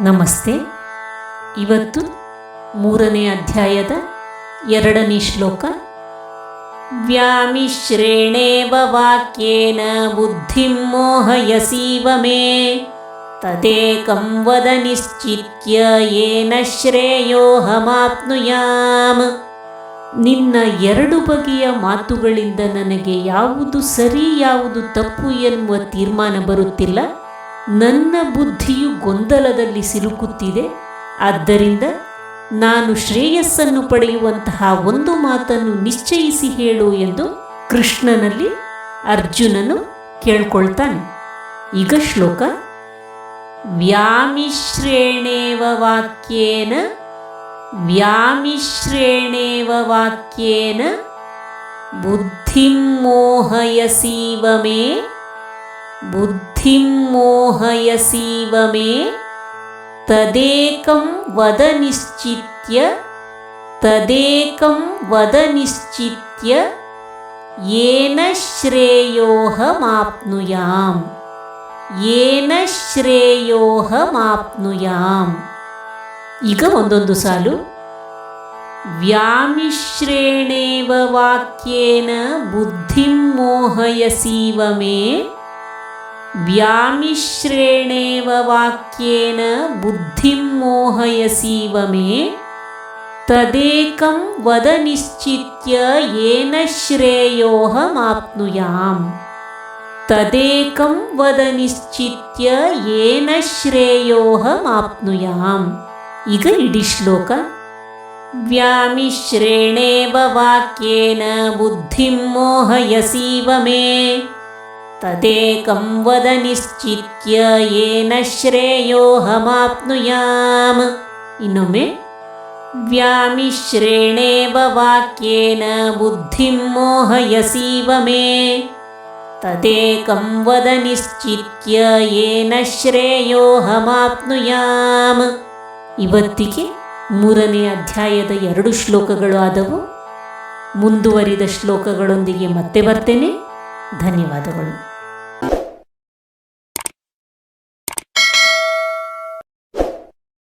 ನಮಸ್ತೆ. ಇವತ್ತು ಮೂರನೇ ಅಧ್ಯಾಯದ ಎರಡನೇ ಶ್ಲೋಕ. ವ್ಯಾಮಿಶ್ರೇಣೇವ ವಾಕ್ಯೇನ ಬುದ್ಧಿಂ ಮೋಹಯಸೀವ ಮೇ. ತದೇಕಂ ವದ ನಿಶ್ಚಿತ್ಯ ಏನ ನಿನ್ನ ಎರಡು ಬಗೆಯ ಮಾತುಗಳಿಂದ ನನಗೆ ಯಾವುದು ಸರಿ, ಯಾವುದು ತಪ್ಪು ಎನ್ನುವ ತೀರ್ಮಾನ ಬರುತ್ತಿಲ್ಲ. ನನ್ನ ಬುದ್ಧಿಯು ಗೊಂದಲದಲ್ಲಿ ಸಿಲುಕುತ್ತಿದೆ. ಆದ್ದರಿಂದ ನಾನು ಶ್ರೇಯಸ್ಸನ್ನು ಪಡೆಯುವಂತಹ ಒಂದು ಮಾತನ್ನು ನಿಶ್ಚಯಿಸಿ ಹೇಳು ಎಂದು ಕೃಷ್ಣನಲ್ಲಿ ಅರ್ಜುನನು ಕೇಳ್ಕೊಳ್ತಾನೆ. ಈಗ ಶ್ಲೋಕ. ವ್ಯಾಮಿಶ್ರೇಣೇವ ವಾಕ್ಯೇನ ವ್ಯಾಮಿಶ್ರೇಣೇವ ವಾಕ್ಯೇನ, ಬುದ್ಧಿಂ ಮೋಹಯಸೀವ ಮೇ, ಬುದ್ಧಿಂ ಮೋಹಯಸೀವ ಮೇ ತದೇಕಂ ವದ ನಿಶ್ಚಿತ್ಯ ತದೇಕಂ ವದ ನಿಶ್ಚಿತ್ಯ ಏನ ಶ್ರೇಯೋಹಮಾಪ್ನುಯಾಂ ಏನ ಶ್ರೇಯೋಹಮಾಪ್ನುಯಾಂ ಈಗ ಒಂದೊಂದು ಸಾಲು ವ್ಯಾಮಿಶ್ರೇಣೇವ ವಾಕ್ಯೇನ ಬುದ್ಧಿಂ ಮೋಹಯಸೀವ ಮೇ व्यामिश्रेणेव वाक्येन बुद्धिं मोहयसीव मे तदेकं वद निश्चित्य येन श्रेयोऽहमाप्नुयाम् तदेकं वद निश्चित्य येन श्रेयोऽहमाप्नुयाम् इग इडिश्लोक व्यामिश्रेणेव वाक्येन बुद्धिं मोहयसीव मे। ತದೇಕಂ ವದ ನಿಶ್ಚಿತ್ಯ ಏನ ಶ್ರೇಯೋಹಮಾಪ್ನುಯಾಮ್ ಇನ್ನೊಮ್ಮೆ ವ್ಯಾಮಿಶ್ರೇಣೇವ ವಾಕ್ಯೇನ ಬುದ್ಧಿಂ ಮೋಹಯಸೀವ ಮೇ ತದೇಕಂ ವದ ನಿಶ್ಚಿತ್ಯ ಏನ ಶ್ರೇಯೋಹಮಾಪ್ನುಯಾಮ್ ಇವತ್ತಿಗೆ ಮೂರನೇ ಅಧ್ಯಾಯದ ಎರಡು ಶ್ಲೋಕಗಳು ಆದವು. ಮುಂದುವರಿದ ಶ್ಲೋಕಗಳೊಂದಿಗೆ ಮತ್ತೆ ಬರ್ತೇನೆ. ಧನ್ಯವಾದಗಳು.